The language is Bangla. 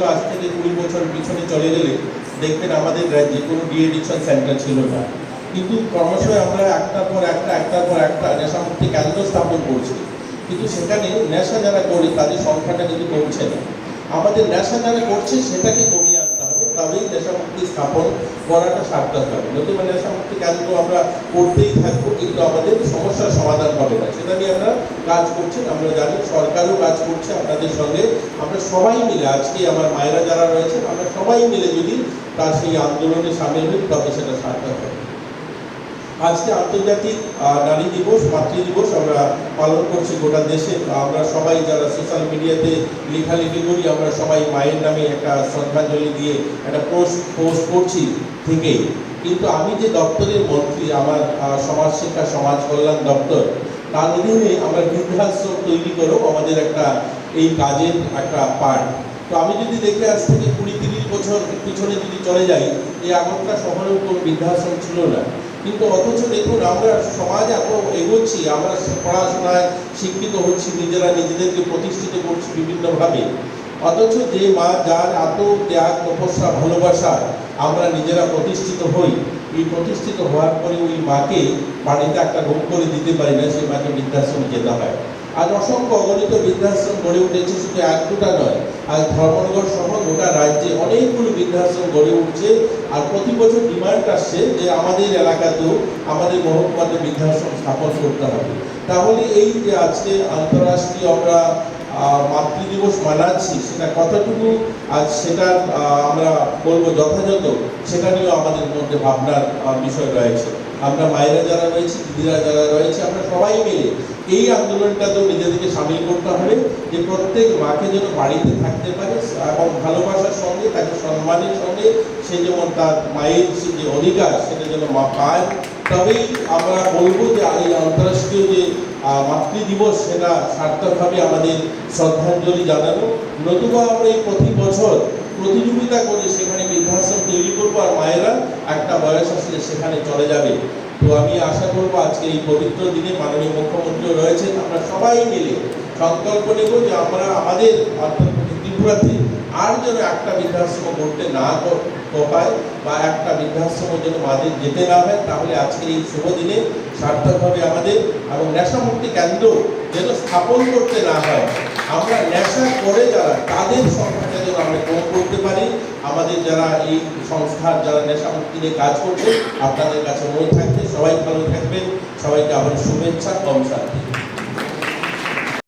হয়তো আজ থেকে কুড়ি বছর পিছনে চলে গেলে দেখবেন আমাদের রাজ্যে কোনো ডিএডিকশন সেন্টার ছিল না। কিন্তু ক্রমশই আমরা একটার পর একটা, একটার পর একটা নেশামুক্তি কেন্দ্র স্থাপন করছি। কিন্তু সেখানে নেশা যারা করে, তাদের সংখ্যাটা কিন্তু কমছে না। আমাদের নেশা যারা করছে সেটাকে কমিয়ে নেশামুক্তি স্থাপন করাটা সার্থক হবে নতুবা নেশামুক্তি কাজগুলো আমরা করতেই থাকব, কিন্তু আমাদের সমস্যার সমাধান হবে না। সেটা নিয়ে আমরা কাজ করছি, আমরা জানি সরকারও কাজ করছে আপনাদের সঙ্গে। আমরা সবাই মিলে, আজকে আমার মায়েরা যারা রয়েছেন, আমরা সবাই মিলে যদি তার সেই আন্দোলনে সামিল হই তবে সেটা সার্থক হবে। আজকে আন্তর্জাতিক নারী দিবস, মাতৃ দিবস আমরা পালন করছি গোটা দেশে। আমরা সবাই যারা সোশ্যাল মিডিয়াতে লেখালেখি করি, আমরা সবাই মায়ের নামে একটা শ্রদ্ধাঞ্জলি দিয়ে একটা পোস্ট পোস্ট করছি থেকেই। কিন্তু আমি যে দপ্তরের মন্ত্রী, আমার সমাজ শিক্ষা, সমাজ কল্যাণ দপ্তর, তার অধীনে আমরা বৃদ্ধাশ্রম তৈরি করেও আমাদের একটা এই কাজের একটা পার্ট তো আমি যদি দেখে আজ থেকে কুড়ি তিরিশ বছর পিছনে যদি চলে যাই, এই আগরতলা শহরেও কোনো বৃদ্ধাশ্রম ছিল না। কিন্তু অথচ দেখুন, আমরা সমাজ এত এগোচ্ছি, আমরা পড়াশোনায় শিক্ষিত হচ্ছি, নিজেরা নিজেদেরকে প্রতিষ্ঠিত করছি বিভিন্নভাবে। অথচ যে মা, যার এত ত্যাগ, তপস্যা, ভালোবাসা, আমরা নিজেরা প্রতিষ্ঠিত হই, এই প্রতিষ্ঠিত হওয়ার পরে ওই মাকে বাড়িতে একটা রোগ করে দিতে পারি না, সেই মাকে বৃদ্ধাশ্রমে যেতে হয়। আজ অসংখ্য অগণিত বৃদ্ধাশ্রম গড়ে উঠেছে শুধু এক দুটা নয় আজ ধর্মনগর সহ গোটা রাজ্যে অনেকগুলো বৃদ্ধাশ্রম গড়ে উঠছে। আর প্রতি বছর ডিমান্ড আসছে যে আমাদের এলাকাতেও আমাদের মহকুমাতে বৃদ্ধাশ্রম স্থাপন করতে হবে। তাহলে এই যে আজকে আন্তঃরাষ্ট্রীয় আমরা আহ, মাতৃ দিবস মানাচ্ছি সেটা কতটুকু? আজ সেটার আমরা বলব যথাযথ সেটা নিয়েও আমাদের মধ্যে ভাবনার বিষয় রয়েছে। আমরা মায়েরা যারা রয়েছে দিদিরা যারা রয়েছে আমরা সবাই মিলে এই আন্দোলনটাতেও নিজেদেরকে সামিল করতে হবে যে প্রত্যেক মাকে যেন বাড়িতে থাকতে পারে এবং ভালোবাসার সঙ্গে তাকে সম্মানের সঙ্গে সে যেমন তার মায়ের যে অধিকার সেটা যেন মা পায়। তবেই আমরা বলব যে এই আন্তঃরাষ্ট্রীয় যে আহ, মাতৃ দিবস সেটা সার্থকভাবে আমাদের শ্রদ্ধাঞ্জলি জানানো নতুবা আমরা এই প্রতি বছর প্রতিযোগিতা করে সেখানে বৃদ্ধাশ্রম তৈরি করব আর মায়েরা বয়স আসলে সেখানে চলে যাবে। তো আমি আশা করব আজকে এই পবিত্র দিনে মাননীয় মুখ্যমন্ত্রী রয়েছেন। আমরা সবাই মিলে সংকল্প নেব যে আমরা আমাদের ত্রিপুরাতে আর যেন একটা বৃদ্ধাশ্রম করতে না হয় বা একটা বৃদ্ধাশ্রম যেন মাদের যেতে না হয় তাহলে আজকে এই শুভ দিনে সার্থকভাবে আমাদের এবং নেশামুক্তি কেন্দ্র যেন স্থাপন করতে না হয়। আমরা নেশা করে যারা, তাদের সংখ্যাটা যেন আমরা কম করতে পারি। আমাদের যারা এই সংস্থার যারা নেশামুক্তি নিয়ে কাজ করছে, আপনাদের কাছে অনুরোধ থাকবে। সবাই ভালো থাকবেন। সবাইকে আমার শুভেচ্ছা কম শান্তি